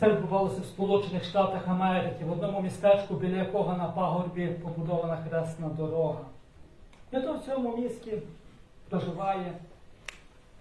Це відбувалося в Сполучених Штатах Америки, в одному містечку, біля якого на пагорбі побудована хресна дорога. І то в цьому місті проживає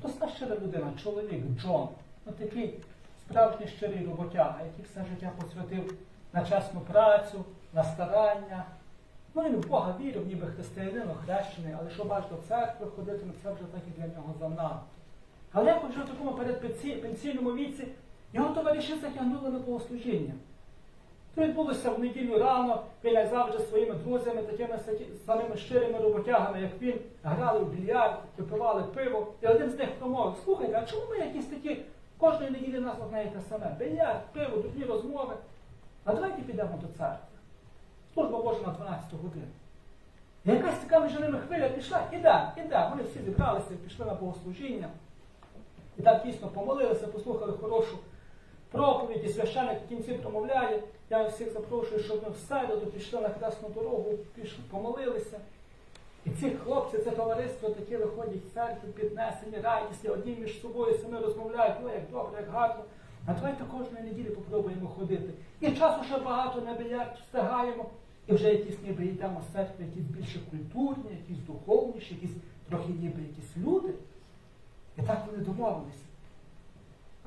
проста щира людина, чоловік Джон. Ну, такий справжній щирий роботяга, який все життя посвятив на чесну працю, на старання. Ну, він в Бога вірив, ніби християнин, охрещений, але що аж до церкви ходити, ну це вже так і для нього занадто. Але якось вже в такому передпенсійному віці його товариші затягнули на богослужіння. Це відбулося в неділю рано, він, як завжди, своїми друзями, такими самими щирими роботягами, як він, грали в більярд, випивали пиво. І один з них промовив, слухайте, а чому ми якісь такі кожної неділі нас одне і те саме? Більярд, пиво, дурні розмови. А давайте підемо до церкви. Служба Божа на 12 годину. І якась така між хвиля пішла, іде, іде. Вони всі зібралися, пішли на богослужіння. І так дійсно помолилися, послухали хорошу проповідь, і священник в кінці промовляє. Я всіх запрошую, щоб ми в середу пішли на Хресну дорогу, пішли, помолилися. І ці хлопці, це товариство таке виходять в церкву, піднесені, радісні, одні між собою самі розмовляють, о, як добре, як гарно. А давайте кожної неділі попробуємо ходити. І часу ще багато на більярд встигаємо. І вже якісь ніби йдемо з церкви, якісь більше культурні, якісь духовніші, якісь трохи ніби якісь люди. І так вони домовилися.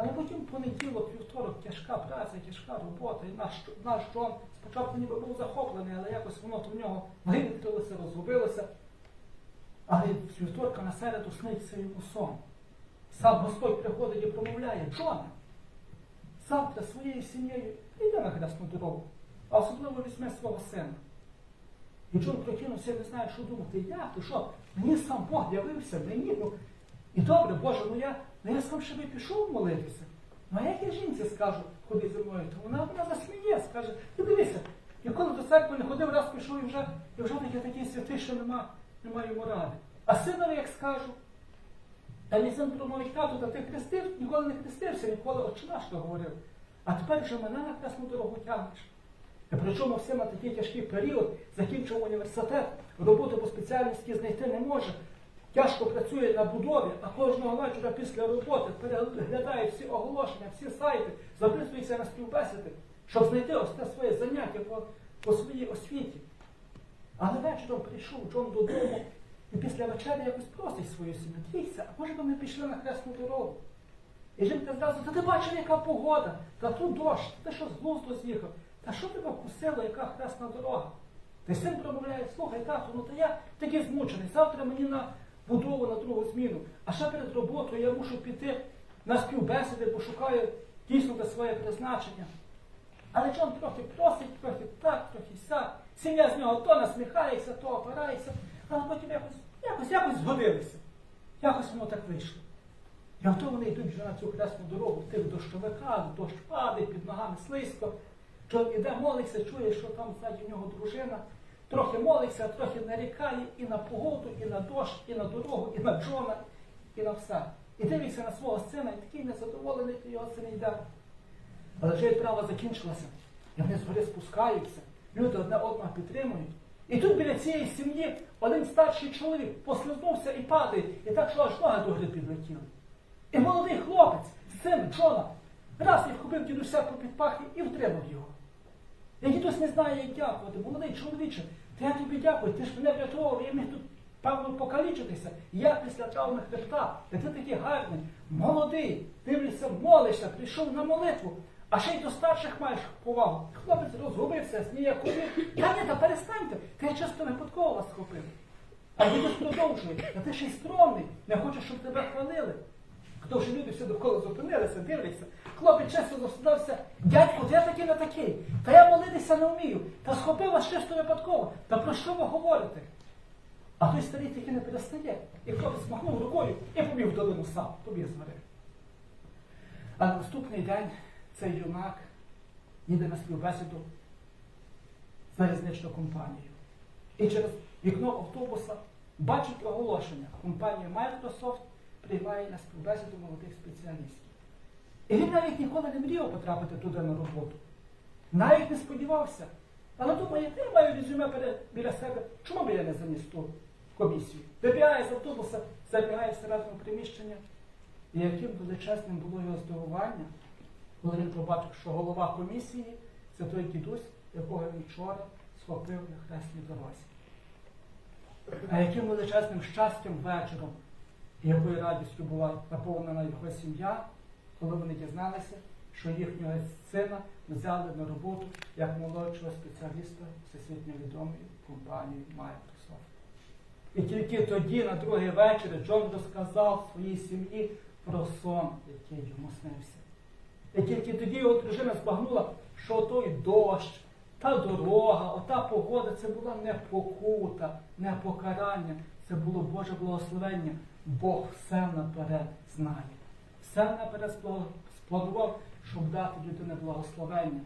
Але потім понеділок, вівторок, тяжка праця, тяжка робота. І наш, наш Джон спочатку ніби був захоплений, але якось воно в нього вивітрилося, розгубилося. Але з вівторка на середу сниться йому сон. Сам Господь приходить і промовляє, Джоне, завтра своєю сім'єю йди на хресну дорогу, а особливо візьми свого сина. І Джон прокинувся, не знає, що думати. Я, ти що? Мені сам Бог явився, мені. Ну, і добре, Боже, ну я, ну я сам себе пішов молитися. Ну а як я жінці скажу, ходи зі мною, то вона вона засміє, скаже, ти дивися, я коли до церкви не ходив, раз пішов і вже, і вже таке такий святий, що нема, нема йому ради. А синові як скажу, та мій син промовить тату, та ти хрестив, ніколи не хрестився, ніколи отче наш то говорив. А тепер вже мене на хресну дорогу тягнеш. І причому все на такий тяжкий період закінчив університет, роботу по спеціальності знайти не може. Тяжко працює на будові, а кожного вечора після роботи переглядає всі оголошення, всі сайти, записується на співбесіди, щоб знайти ось те своє заняття по, по своїй освіті. Але вечором прийшов Джон додому і після вечері якось просить свою сім'ю. Дивіться, а може би ми пішли на хресну дорогу? І жінка зразу, та ти бачив, яка погода, та тут дощ, ти що з глузду з'їхав? Та що тебе вкусило, яка хресна дорога? Та син промовляє, слухай, тату, ну то я такий змучений, завтра мені на будову на другу зміну, а ще перед роботою я мушу піти на співбесіди, бо шукаю дійсно те своє призначення. Але Джон трохи просить, трохи так, трохи сяк. Сім'я з нього то насміхається, то опирається, але потім якось, якось, якось згодилися. Якось воно так вийшло. І ото вони йдуть вже на цю хресну дорогу в тих дощовиках, дощ падає, під ногами слизько. Джон іде, молиться, чує, що там ззаді в нього дружина. Трохи молиться, трохи нарікає і на погоду, і на дощ, і на дорогу, і на Джона, і на все. І дивиться на свого сина, і такий незадоволений, то його син йде. Але вже відправа закінчилася, і вони згори спускаються, люди одне одного підтримують. І тут біля цієї сім'ї один старший чоловік послизнувся і падає, і так, що аж ноги до гри підлетіли. І молодий хлопець, син Джона, раз і вхопив дідуся по підпахи і втримав його. І дідусь не знає, як дякувати. Молодий чоловіче, то я тобі дякую, ти ж мене врятував, я міг тут, певно, покалічитися. Я після травми хребта, та ти такий гарний, молодий, дивишся, молишся, прийшов на молитву, а ще й до старших маєш повагу. Хлопець розгубився, зніяковів. Та ні, та перестаньте, та я часто випадково вас схопив. А дідусь продовжує, та ти ще й скромний, не хочеш, щоб тебе хвалили. Хто ж люди всі довкола зупинилися, дивляться. Хлопець часто засудався, дядько, я такий не такий. Та я молитися не вмію. Та схопив вас чисто випадково. Та про що ви говорите? А той старий таки не перестає. І хлопець махнув рукою і побіг в долину сам, побіг з гори. А на наступний день цей юнак їде на співбесіду залізничну компанію. І через вікно автобуса бачить оголошення. Компанія Microsoft приймає на співбесіду молодих спеціалістів. І він навіть ніколи не мріяв потрапити туди на роботу. Навіть не сподівався. Але думає, я маю резюме біля себе, чому б я не заніс ту комісію? Вибігає з автобуса, забігає всередину приміщення. І яким величезним було його здивування, Коли він побачив, що голова комісії це той дідусь, якого він вчора схопив на хресній дорозі. А яким величезним щастям вечором і якою радістю була наповнена його сім'я, коли вони дізналися, що їхнього сина взяли на роботу як молодшого спеціаліста всесвітньо відомої компанії Microsoft. І тільки тоді, на другий вечір, Джон розказав своїй сім'ї про сон, який йому снився. І тільки тоді його дружина збагнула, що той дощ, та дорога, ота погода це була не покута, не покарання, це було Боже благословення. Бог все наперед знає. Все наперед спла- спланував, щоб дати людині благословення.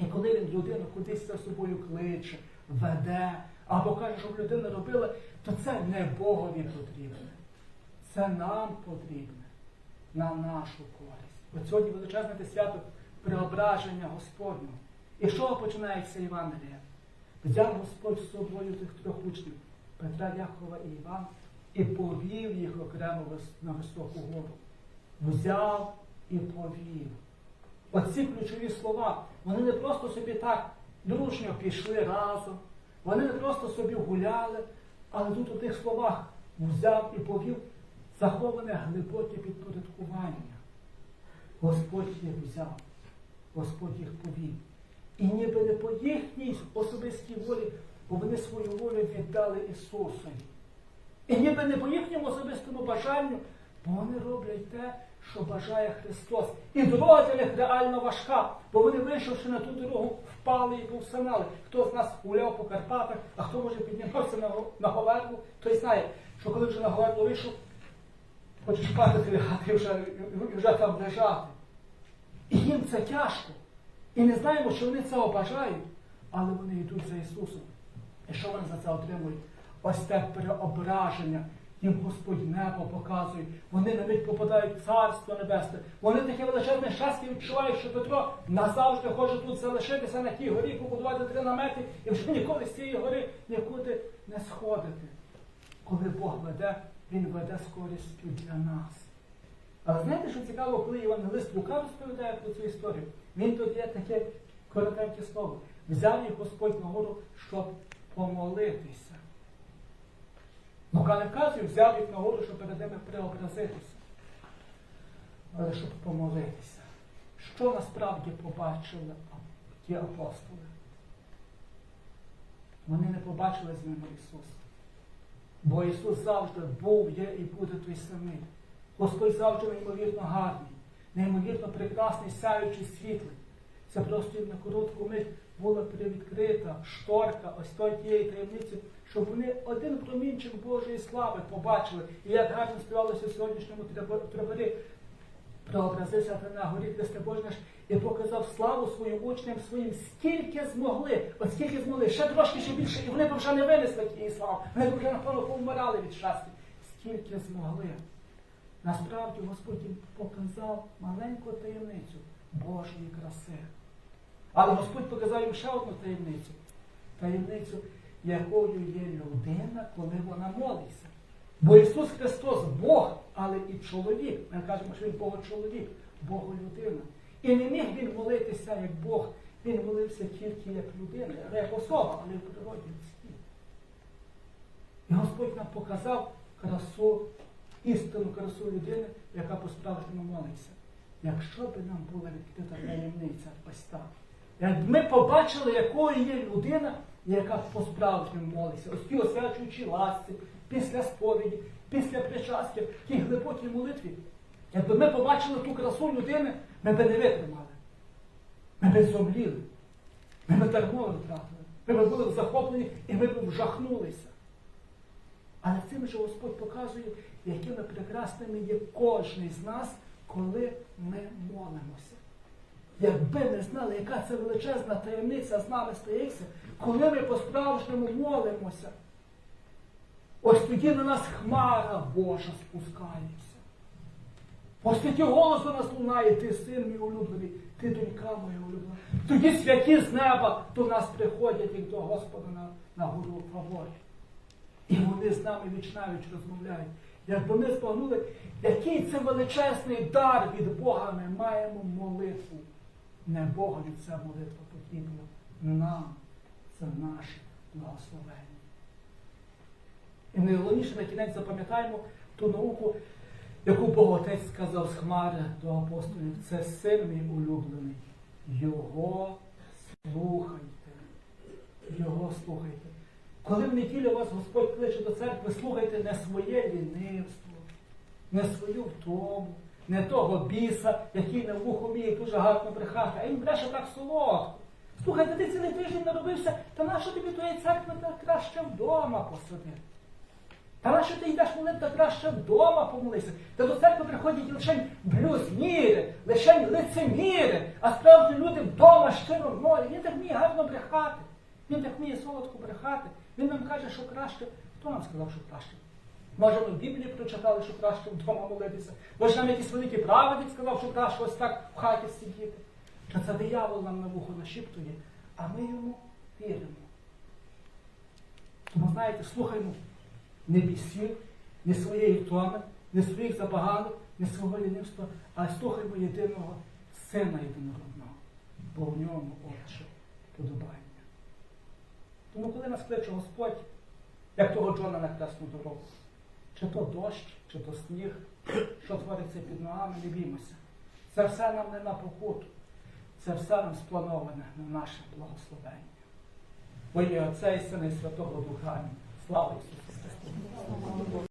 І коли він людину кудись за собою кличе, веде, або каже, щоб людина робила, то це не Богові потрібне. Це нам потрібне на нашу користь. От сьогодні величезне свято преображення Господнього. І чого починається Євангелія? Взяв Господь з собою тих трьох учнів Петра, Якова і Івана і повів їх окремо на високу гору. Взяв і повів. Оці ключові слова, вони не просто собі так дружньо пішли разом, вони не просто собі гуляли, але тут у тих словах взяв і повів заховане глибоке підпорядкування. Господь їх взяв, Господь їх повів. І ніби не по їхній особистій волі, бо вони свою волю віддали Ісусові. І ніби не по їхньому особистому бажанню, бо вони роблять те, що бажає Христос. І дорога для них реально важка, бо вони, вийшовши на ту дорогу, впали і повсинали. Хто з нас гуляв по Карпатах, а хто може піднімався на, на Говерлу, той знає, що коли вже на Говерлу вийшов, хочеш спати лягати і вже, вже там лежати. І їм це тяжко. І не знаємо, що вони цього бажають, але вони йдуть за Ісусом. І що вони за це отримують? Ось те переображення. Їм Господь небо показує. Вони навіть попадають в Царство Небесне. Вони таке величезне щастя відчувають, що Петро назавжди хоче тут залишитися на тій горі, побудувати три намети і вже ніколи з цієї гори нікуди не сходити. Коли Бог веде, Він веде з користю для нас. Але знаєте, що цікаво, коли Євангелист Лука розповідає про цю історію, він є таке коротеньке слово. Взяв їх Господь на гору, щоб помолитися. Лука не вказує, взяв їх на гору, щоб перед ними преобразитися. Але щоб помолитися. Що насправді побачили ті апостоли? Вони не побачили з ними Ісуса. Бо Ісус завжди був, є і буде той самий. Господь завжди неймовірно гарний, неймовірно прекрасний, сяючий світлий. Це просто на коротку мить була привідкрита шторка ось той тієї таємниці, щоб вони один промінчик Божої слави побачили. І як гарно співалося в сьогоднішньому треборі, преобразився на горі Христе Боже наш і показав славу своїм учням своїм, скільки змогли, от скільки змогли, ще трошки, ще більше, і вони б вже не винесли тієї слави, вони б вже, напевно, повмирали від щастя. Скільки змогли. Насправді Господь їм показав маленьку таємницю Божої краси. Але Господь показав їм ще одну таємницю. Таємницю, якою є людина, коли вона молиться. Бо Ісус Христос Бог, але і чоловік. Ми кажемо, що Він Богочоловік, Боголюдина. І не міг він молитися як Бог, він молився тільки як людина, як особа, але в природі людській. І Господь нам показав красу, істинну красу людини, яка по-справжньому молиться. Якщо би нам була відкрита таємниця ось так. Як ми побачили, якою є людина, яка по-справжньому молиться, ось ті освячуючі ласці, після сповіді, після причастя, тій глибокій молитві. Якби ми побачили ту красу людини, ми би не витримали. Ми би зомліли. Ми би термови втратили. Ми би були захоплені і ми б вжахнулися. Але цим же Господь показує, якими прекрасними є кожний з нас, коли ми молимося. Якби ми знали, яка це величезна таємниця з нами стається, коли ми по-справжньому молимося, ось тоді на нас хмара Божа спускається. Ось тоді голос до нас лунає, ти син мій улюблений, ти донька моя улюблена. Тоді святі з неба до нас приходять, як до Господа на, на гору фаворі. І вони з нами віч навіч розмовляють. Якби ми збагнули, який це величезний дар від Бога, ми маємо молитву. Не Богові ця молитва потрібна. Нам це наше благословення. І найголовніше на кінець запам'ятаємо ту науку, яку Бог Отець сказав з Хмари до апостолів. Це син мій улюблений. Його слухайте. Його слухайте. Коли в неділю вас Господь кличе до церкви, слухайте не своє лінивство, не свою втому, не того біса, який на вухо вміє дуже гарно брехати, а він бреше так солодко. Слухайте, ти цілий тиждень наробився, та нащо тобі тої церкви та краще вдома посади? Та нащо ти йдеш молитися краще вдома помолися? Та до церкви приходять лише блюзніри, лише лицеміри, а справді люди вдома щиро молять. Він так вміє гарно брехати. Він так вміє солодко брехати. Він нам каже, що краще. Хто нам сказав, що краще? Може, ми в Біблії прочитали, що краще вдома молитися. Може, нам якийсь великий праведник сказав, що краще ось так в хаті сидіти. Чи це диявол нам на вухо нашіптує, а ми йому віримо. Тому, знаєте, слухаймо не бісів, не своєї втоми, не своїх забаганок, не свого лінивства, а слухаймо єдиного сина єдинородного, бо в ньому отче подобання. Тому коли нас кличе Господь, як того Джона на хресну дорогу, чи то дощ, чи то сніг, що твориться під ногами, не біймося. Це все нам не на покуту, це все нам сплановане на наше благословення. Во ім'я Отця і Сина і Святого Духа. Слава Ісусу Христу!